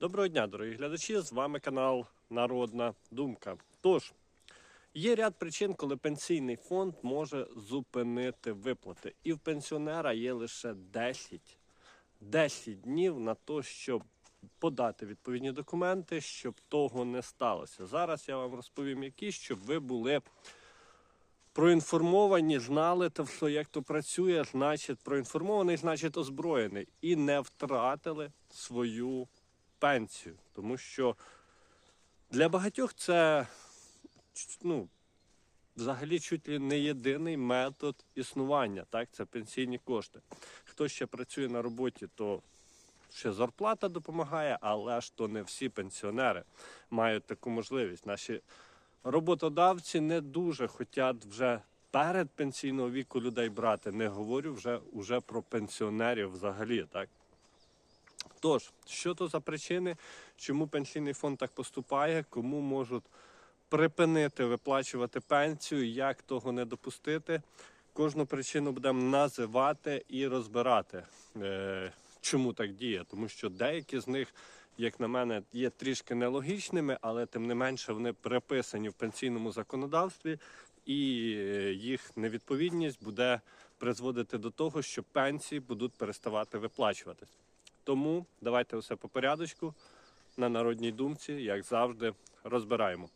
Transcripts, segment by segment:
Доброго дня, дорогі глядачі! З вами канал Народна Думка. Тож, є ряд причин, коли пенсійний фонд може зупинити виплати. І в пенсіонера є лише 10, 10 днів на те, щоб подати відповідні документи, щоб того не сталося. Зараз я вам розповім, які, щоб ви були проінформовані, знали то все, як то працює, значить проінформований, значить озброєний, і не втратили свою пенсію. Тому що для багатьох це ну, взагалі чуть ли не єдиний метод існування, так? Це пенсійні кошти. Хто ще працює на роботі, то ще зарплата допомагає, але ж то не всі пенсіонери мають таку можливість. Наші роботодавці не дуже хочуть вже перед пенсійного віку людей брати. Не говорю вже, вже про пенсіонерів взагалі, так? Тож, що то за причини, чому пенсійний фонд так поступає, кому можуть припинити виплачувати пенсію, як того не допустити. Кожну причину будемо називати і розбирати, е, чому так діє. Тому що деякі з них, як на мене, є трішки нелогічними, але тим не менше вони приписані в пенсійному законодавстві, і е, їх невідповідність буде призводити до того, що пенсії будуть переставати виплачуватись. Тому давайте все по порядочку на народній думці, як завжди, розбираємо.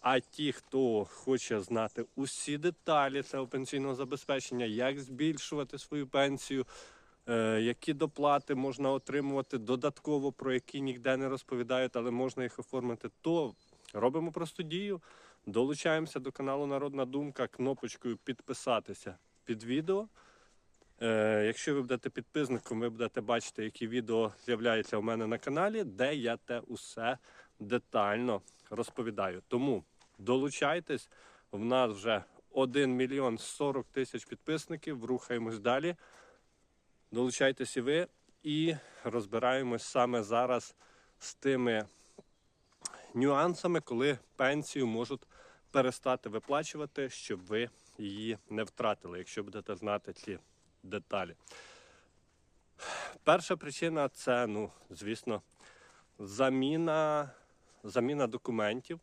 А ті, хто хоче знати усі деталі цього пенсійного забезпечення, як збільшувати свою пенсію, е, які доплати можна отримувати додатково, про які ніде не розповідають, але можна їх оформити, то робимо просту дію. Долучаємося до каналу Народна Думка кнопочкою підписатися під відео. Е, якщо ви будете підписником, ви будете бачити, які відео з'являються у мене на каналі, де я те усе детально розповідаю. Тому долучайтесь. В нас вже 1 мільйон 40 тисяч підписників. Рухаємось далі. Долучайтесь і ви і розбираємось саме зараз з тими нюансами, коли пенсію можуть перестати виплачувати, щоб ви її не втратили, якщо будете знати ці деталі. Перша причина це, ну, звісно, заміна, заміна документів.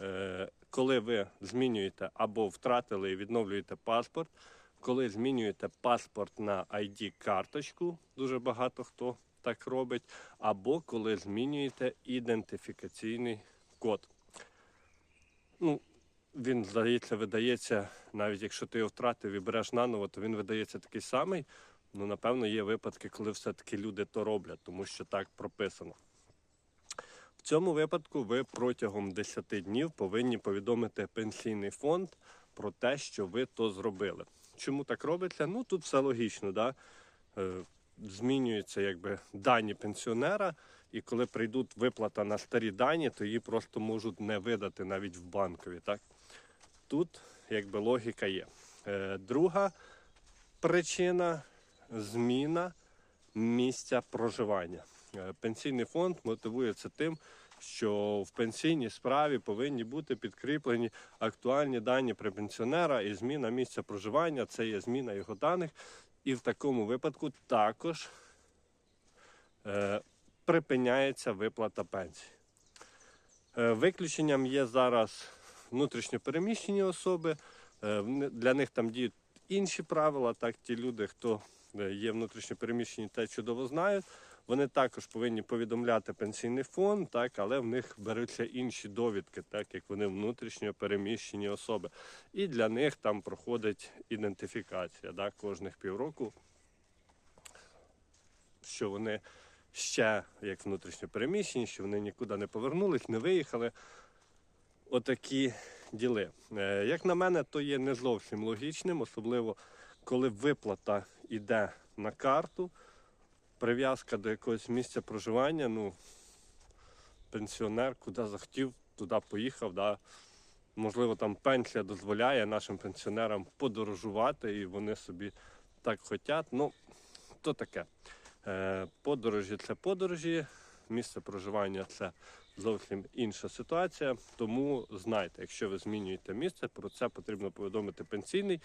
Е, коли ви змінюєте або втратили і відновлюєте паспорт, коли змінюєте паспорт на ID-карточку, дуже багато хто так робить, або коли змінюєте ідентифікаційний код. Ну, він, здається, видається, навіть якщо ти його втратив і береш наново, то він видається такий самий. Ну, напевно, є випадки, коли все-таки люди то роблять, тому що так прописано. В цьому випадку ви протягом 10 днів повинні повідомити пенсійний фонд про те, що ви то зробили. Чому так робиться? Ну тут все логічно, да? Е, змінюються якби дані пенсіонера, і коли прийдуть виплата на старі дані, то її просто можуть не видати навіть в банкові. Так? Тут якби логіка є. Е, Друга причина зміна місця проживання. Е, Пенсійний фонд мотивує це тим, що в пенсійній справі повинні бути підкріплені актуальні дані про пенсіонера і зміна місця проживання це є зміна його даних. І в такому випадку також е, припиняється виплата пенсії. Е, виключенням є зараз внутрішньопереміщені особи. Е, Для них там діють інші правила. Так, ті люди, хто е, є внутрішньопереміщені, те чудово знають. Вони також повинні повідомляти пенсійний фонд, так, але в них беруться інші довідки, так як вони внутрішньо переміщені особи. І для них там проходить ідентифікація так, кожних півроку, що вони ще як внутрішньо переміщені, що вони нікуди не повернулись, не виїхали. Отакі діли. Е, Як на мене, то є не зовсім логічним, особливо коли виплата йде на карту прив'язка до якогось місця проживання, ну, пенсіонер куди захотів, туди поїхав. Да. Можливо, там пенсія дозволяє нашим пенсіонерам подорожувати, і вони собі так хочуть. Ну, то таке. Е, подорожі це подорожі, місце проживання це зовсім інша ситуація. Тому знайте, якщо ви змінюєте місце, про це потрібно повідомити пенсійний,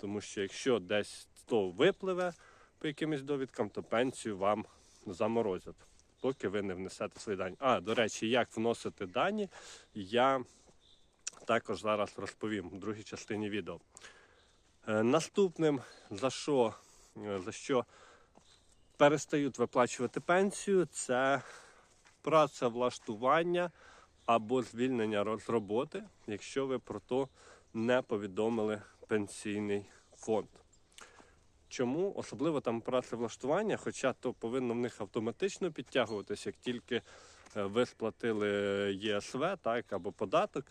тому що якщо десь то випливе, по якимось довідкам, то пенсію вам заморозять. поки ви не внесете свої дані. А, до речі, як вносити дані, я також зараз розповім в другій частині відео. Е, Наступним, за що, е, за що перестають виплачувати пенсію, це працевлаштування або звільнення з роботи, якщо ви про то не повідомили пенсійний фонд. Чому? Особливо там працевлаштування, хоча то повинно в них автоматично підтягуватися, як тільки е, ви сплатили ЄСВ так, або податок.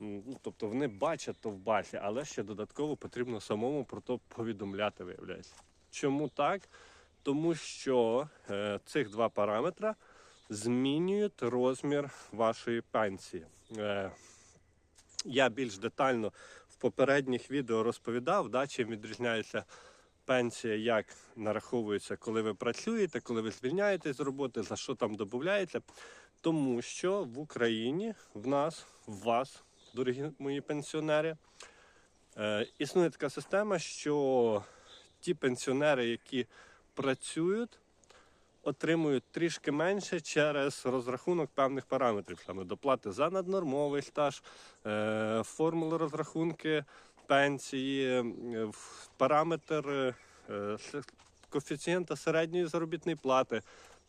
Ну, тобто вони бачать то в базі, але ще додатково потрібно самому про то повідомляти, виявляється. Чому так? Тому що е, цих два параметри змінюють розмір вашої пенсії. Е, я більш детально в попередніх відео розповідав, да, чим відрізняється пенсія, як нараховується, коли ви працюєте, коли ви звільняєтесь з роботи, за що там додається. Тому що в Україні в нас, в вас, дорогі мої пенсіонери, е, існує така система, що ті пенсіонери, які працюють, отримують трішки менше через розрахунок певних параметрів, саме доплати за наднормовий стаж, е, формули розрахунки пенсії, е, параметр е, коефіцієнта середньої заробітної плати.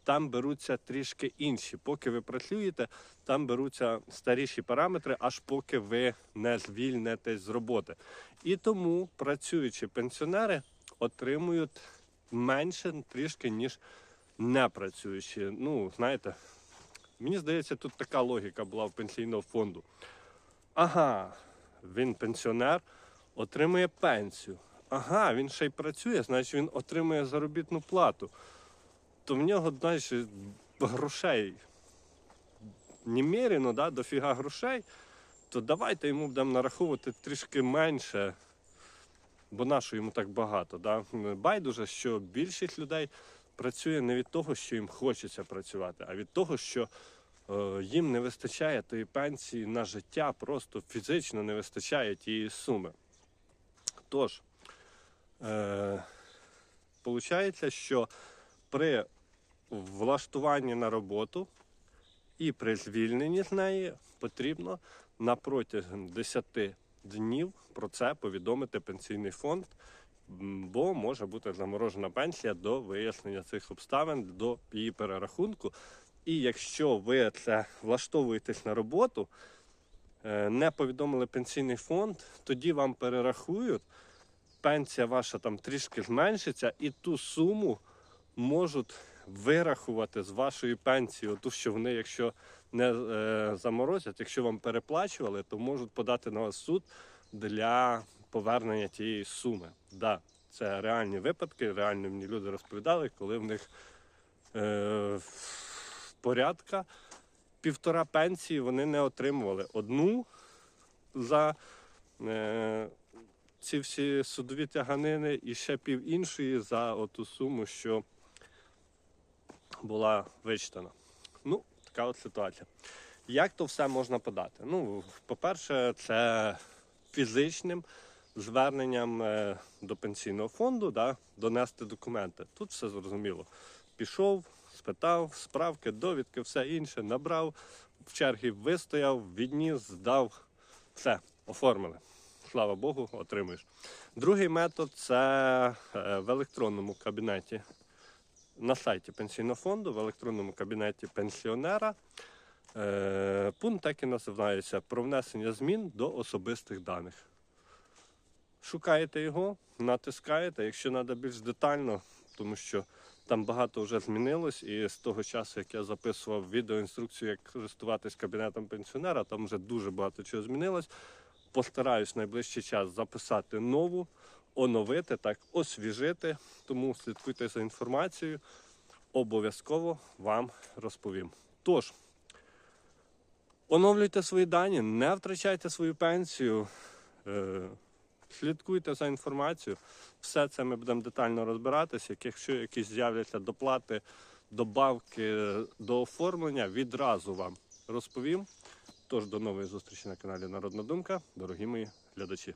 Там беруться трішки інші. Поки ви працюєте, там беруться старіші параметри, аж поки ви не звільнетесь з роботи. І тому працюючі пенсіонери отримують менше трішки, ніж не працюючі. Ну, знаєте, мені здається, тут така логіка була в пенсійного фонду. Ага, він пенсіонер, отримує пенсію. Ага, він ще й працює, значить він отримує заробітну плату. То в нього, знаєш, грошей немерено, да, дофіга грошей, то давайте йому будемо нараховувати трішки менше, бо нащо йому так багато. Да? Байдуже, що більшість людей працює не від того, що їм хочеться працювати, а від того, що е, їм не вистачає тої пенсії на життя, просто фізично не вистачає тієї суми. Тож, е, виходить, що при влаштуванні на роботу і при звільненні з неї потрібно на протягом 10 днів про це повідомити пенсійний фонд, бо може бути заморожена пенсія до вияснення цих обставин, до її перерахунку. І якщо ви це влаштовуєтесь на роботу, е, не повідомили пенсійний фонд, тоді вам перерахують, пенсія ваша там трішки зменшиться, і ту суму можуть вирахувати з вашої пенсії, ту, що вони, якщо не е, заморозять, якщо вам переплачували, то можуть подати на вас суд для повернення тієї суми. Да, це реальні випадки, реально мені люди розповідали, коли в них е, порядка півтора пенсії вони не отримували. Одну за е, ці всі судові тяганини і ще пів іншої за оту суму, що була вичитана. Ну, така от ситуація. Як то все можна подати? Ну, по-перше, це фізичним зверненням е, до пенсійного фонду, да, донести документи. Тут все зрозуміло. Пішов, спитав, справки, довідки, все інше, набрав, в чергі вистояв, відніс, здав, все, оформили. Слава Богу, отримуєш. Другий метод це е, в електронному кабінеті на сайті пенсійного фонду в електронному кабінеті пенсіонера. Е, пункт так і називається про внесення змін до особистих даних. Шукаєте його, натискаєте, якщо треба більш детально, тому що там багато вже змінилось, і з того часу, як я записував відеоінструкцію, як користуватись кабінетом пенсіонера, там вже дуже багато чого змінилось. Постараюсь найближчий час записати нову, оновити, так, освіжити. Тому слідкуйте за інформацією. Обов'язково вам розповім. Тож, оновлюйте свої дані, не втрачайте свою пенсію, е, слідкуйте за інформацією. Все це ми будемо детально розбиратися. Якщо якісь з'являться доплати, добавки до оформлення, відразу вам розповім. Тож до нової зустрічі на каналі Народна Думка, дорогі мої глядачі.